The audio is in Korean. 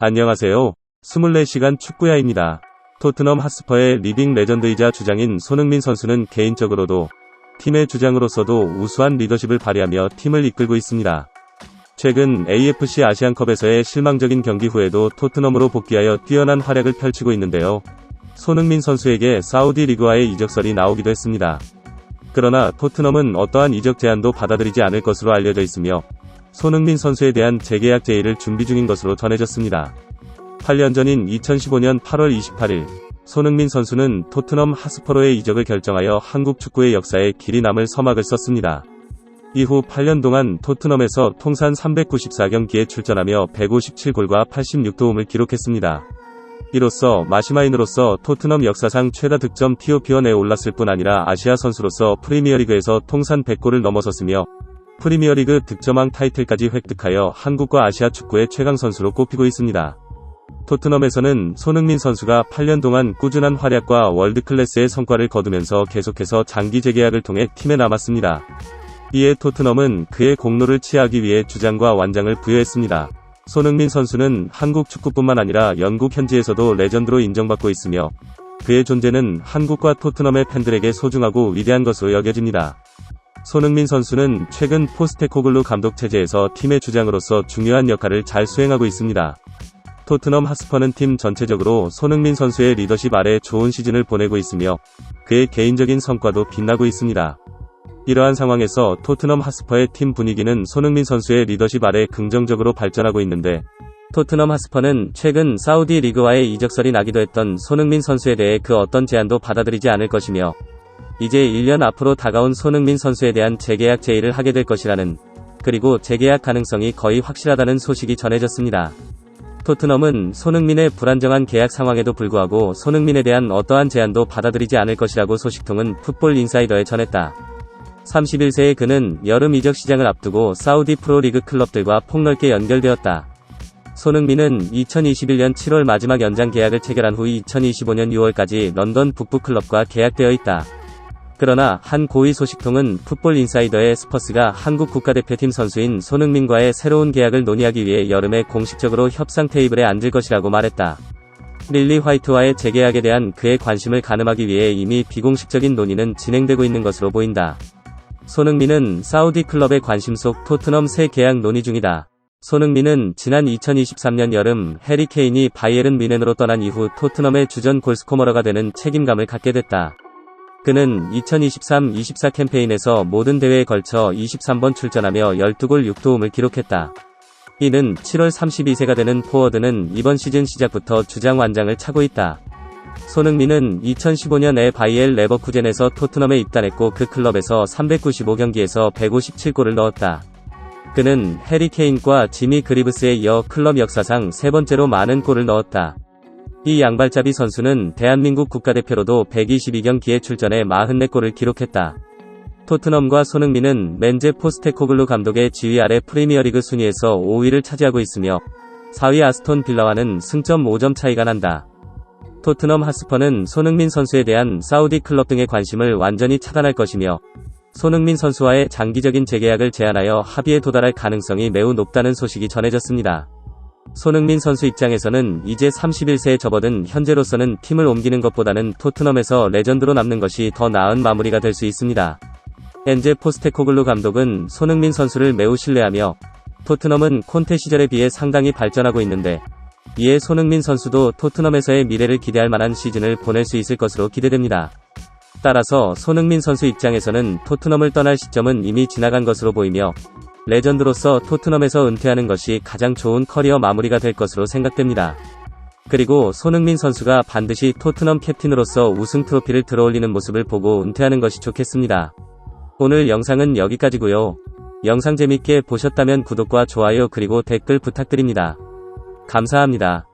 안녕하세요. 24시간 축구야입니다. 토트넘 하스퍼의 리빙 레전드이자 주장인 손흥민 선수는 개인적으로도 팀의 주장으로서도 우수한 리더십을 발휘하며 팀을 이끌고 있습니다. 최근 AFC 아시안컵에서의 실망적인 경기 후에도 토트넘으로 복귀하여 뛰어난 활약을 펼치고 있는데요. 손흥민 선수에게 사우디 리그와의 이적설이 나오기도 했습니다. 그러나 토트넘은 어떠한 이적 제안도 받아들이지 않을 것으로 알려져 있으며 손흥민 선수에 대한 재계약 제의를 준비 중인 것으로 전해졌습니다. 8년 전인 2015년 8월 28일 손흥민 선수는 토트넘 하스퍼로의 이적을 결정하여 한국 축구의 역사에 길이 남을 서막을 썼습니다. 이후 8년 동안 토트넘에서 통산 394경기에 출전하며 157골과 86도움을 기록했습니다. 이로써 마시마인으로서 토트넘 역사상 최다 득점 TOP원에 올랐을 뿐 아니라 아시아 선수로서 프리미어리그에서 통산 100골을 넘어섰으며 프리미어리그 득점왕 타이틀까지 획득하여 한국과 아시아 축구의 최강 선수로 꼽히고 있습니다. 토트넘에서는 손흥민 선수가 8년 동안 꾸준한 활약과 월드클래스의 성과를 거두면서 계속해서 장기 재계약을 통해 팀에 남았습니다. 이에 토트넘은 그의 공로를 취하기 위해 주장과 완장을 부여했습니다. 손흥민 선수는 한국 축구뿐만 아니라 영국 현지에서도 레전드로 인정받고 있으며 그의 존재는 한국과 토트넘의 팬들에게 소중하고 위대한 것으로 여겨집니다. 손흥민 선수는 최근 포스테코글루 감독 체제에서 팀의 주장으로서 중요한 역할을 잘 수행하고 있습니다. 토트넘 하스퍼는 팀 전체적으로 손흥민 선수의 리더십 아래 좋은 시즌을 보내고 있으며 그의 개인적인 성과도 빛나고 있습니다. 이러한 상황에서 토트넘 하스퍼의 팀 분위기는 손흥민 선수의 리더십 아래 긍정적으로 발전하고 있는데 토트넘 하스퍼는 최근 사우디 리그와의 이적설이 나기도 했던 손흥민 선수에 대해 그 어떤 제안도 받아들이지 않을 것이며 이제 1년 앞으로 다가온 손흥민 선수에 대한 재계약 제의를 하게 될 것이라는 그리고 재계약 가능성이 거의 확실하다는 소식이 전해졌습니다. 토트넘은 손흥민의 불안정한 계약 상황에도 불구하고 손흥민에 대한 어떠한 제안도 받아들이지 않을 것이라고 소식통은 풋볼 인사이더에 전했다. 31세의 그는 여름 이적 시장을 앞두고 사우디 프로리그 클럽들과 폭넓게 연결되었다. 손흥민은 2021년 7월 마지막 연장 계약을 체결한 후 2025년 6월까지 런던 북부 클럽과 계약되어 있다. 그러나 한 고위 소식통은 풋볼 인사이더의 스퍼스가 한국 국가대표팀 선수인 손흥민과의 새로운 계약을 논의하기 위해 여름에 공식적으로 협상 테이블에 앉을 것이라고 말했다. 릴리 화이트와의 재계약에 대한 그의 관심을 가늠하기 위해 이미 비공식적인 논의는 진행되고 있는 것으로 보인다. 손흥민은 사우디 클럽의 관심 속 토트넘 새 계약 논의 중이다. 손흥민은 지난 2023년 여름 해리 케인이 바이에른 미넨으로 떠난 이후 토트넘의 주전 골스코머러가 되는 책임감을 갖게 됐다. 그는 2023-24 캠페인에서 모든 대회에 걸쳐 23번 출전하며 12골 6도움을 기록했다. 이는 7월 32세가 되는 포워드는 이번 시즌 시작부터 주장 완장을 차고 있다. 손흥민은 2015년에 바이엘 레버쿠젠에서 토트넘에 입단했고 그 클럽에서 395경기에서 157골을 넣었다. 그는 해리 케인과 지미 그리브스에 이어 클럽 역사상 세 번째로 많은 골을 넣었다. 이 양발잡이 선수는 대한민국 국가대표로도 122경기에 출전해 44골을 기록했다. 토트넘과 손흥민은 맨제 포스테코글루 감독의 지휘 아래 프리미어리그 순위에서 5위를 차지하고 있으며 4위 아스톤 빌라와는 승점 5점 차이가 난다. 토트넘 하스퍼는 손흥민 선수에 대한 사우디 클럽 등의 관심을 완전히 차단할 것이며 손흥민 선수와의 장기적인 재계약을 제안하여 합의에 도달할 가능성이 매우 높다는 소식이 전해졌습니다. 손흥민 선수 입장에서는 이제 31세에 접어든 현재로서는 팀을 옮기는 것보다는 토트넘에서 레전드로 남는 것이 더 나은 마무리가 될 수 있습니다. 엔제 포스테코글루 감독은 손흥민 선수를 매우 신뢰하며 토트넘은 콘테 시절에 비해 상당히 발전하고 있는데 이에 손흥민 선수도 토트넘에서의 미래를 기대할 만한 시즌을 보낼 수 있을 것으로 기대됩니다. 따라서 손흥민 선수 입장에서는 토트넘을 떠날 시점은 이미 지나간 것으로 보이며 레전드로서 토트넘에서 은퇴하는 것이 가장 좋은 커리어 마무리가 될 것으로 생각됩니다. 그리고 손흥민 선수가 반드시 토트넘 캡틴으로서 우승 트로피를 들어올리는 모습을 보고 은퇴하는 것이 좋겠습니다. 오늘 영상은 여기까지고요. 영상 재밌게 보셨다면 구독과 좋아요 그리고 댓글 부탁드립니다. 감사합니다.